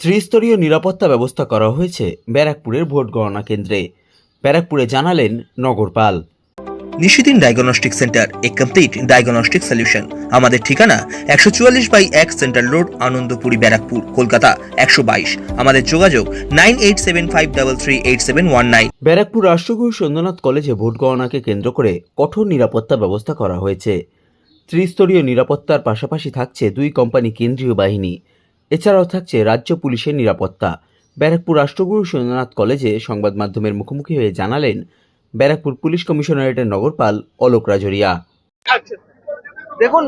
ত্রিস্তরীয় নিরাপত্তা ব্যবস্থা করা হয়েছে ব্যারাকপুরের ভোট গণনা কেন্দ্রে। ব্যারাকপুরে জানালেন নগরপাল। নিশিদিন ডায়াগনস্টিক সেন্টার এ কমপ্লিট ডায়াগনস্টিক সলিউশন। আমাদের ঠিকানা একশো চুয়াল্লিশ বাই এক সেন্ট্রাল রোড আনন্দপুরি ব্যারাকপুর কলকাতা একশো বাইশ। আমাদের যোগাযোগ nine eight seven five double three eight seven one nine. Barrackpore Rashtraguru Sundarnath কলেজে ভোট গণনাকে কেন্দ্র করে কঠোর নিরাপত্তা ব্যবস্থা করা হয়েছে। ত্রিস্তরীয় নিরাপত্তার পাশাপাশি থাকছে দুই কোম্পানি কেন্দ্রীয় বাহিনী। এছাড়াও থাকছে রাজ্য পুলিশের নিরাপত্তা ব্যারাকপুর রাষ্ট্রগুরু সুন্দরনাথ কলেজে সংবাদ মাধ্যমের মুখোমুখি হয়ে জানালেন ব্যারাকপুর পুলিশ কমিশনারেটের নগরপাল অলোক রাজরিয়া देखो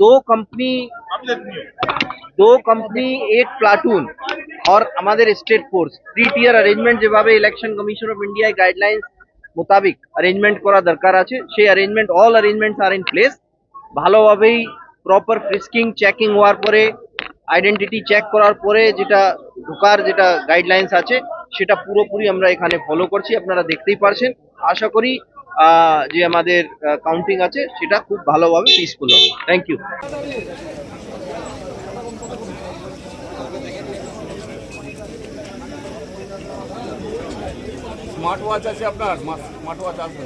दो कंपनी दो कंपनी एक প্লাটুন और আমাদের state force three tier arrangement যেভাবে ইলেকশন কমিশন অফ ইন্ডিয়ায় গাইডলাইন্স মোতাবিক অ্যারেঞ্জমেন্ট করা দরকার আছে সেই arrangement all arrangements are in place ভালোভাবেই প্রপার ফ্রিস্কিং চেকিং হওয়ার পরে আইডেন্টিটি চেক করার পরে যেটা ঢোকার যেটা গাইডলাইন্স আছে, সেটা পুরোপুরি আমরা এখানে ফলো করছি, আপনারা দেখতেই পারছেন। আশা করি যে আমাদের কাউন্টিং আছে, সেটা খুব ভালোভাবে পিসফুল হবে। থ্যাংক ইউ স্মার্ট ওয়াচ আছে আপনার স্মার্ট ওয়াচ আছে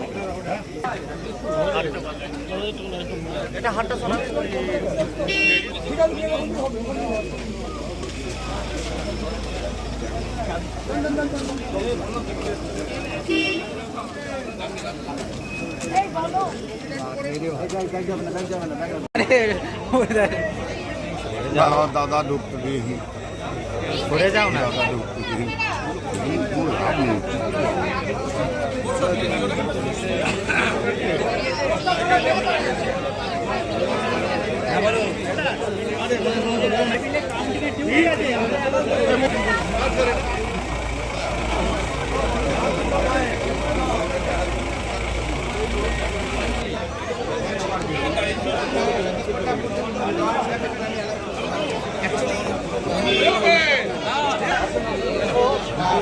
দাদা দাদা ঢুকতে দিই সরে যাও না দাদা ঢুকতে দিই নেই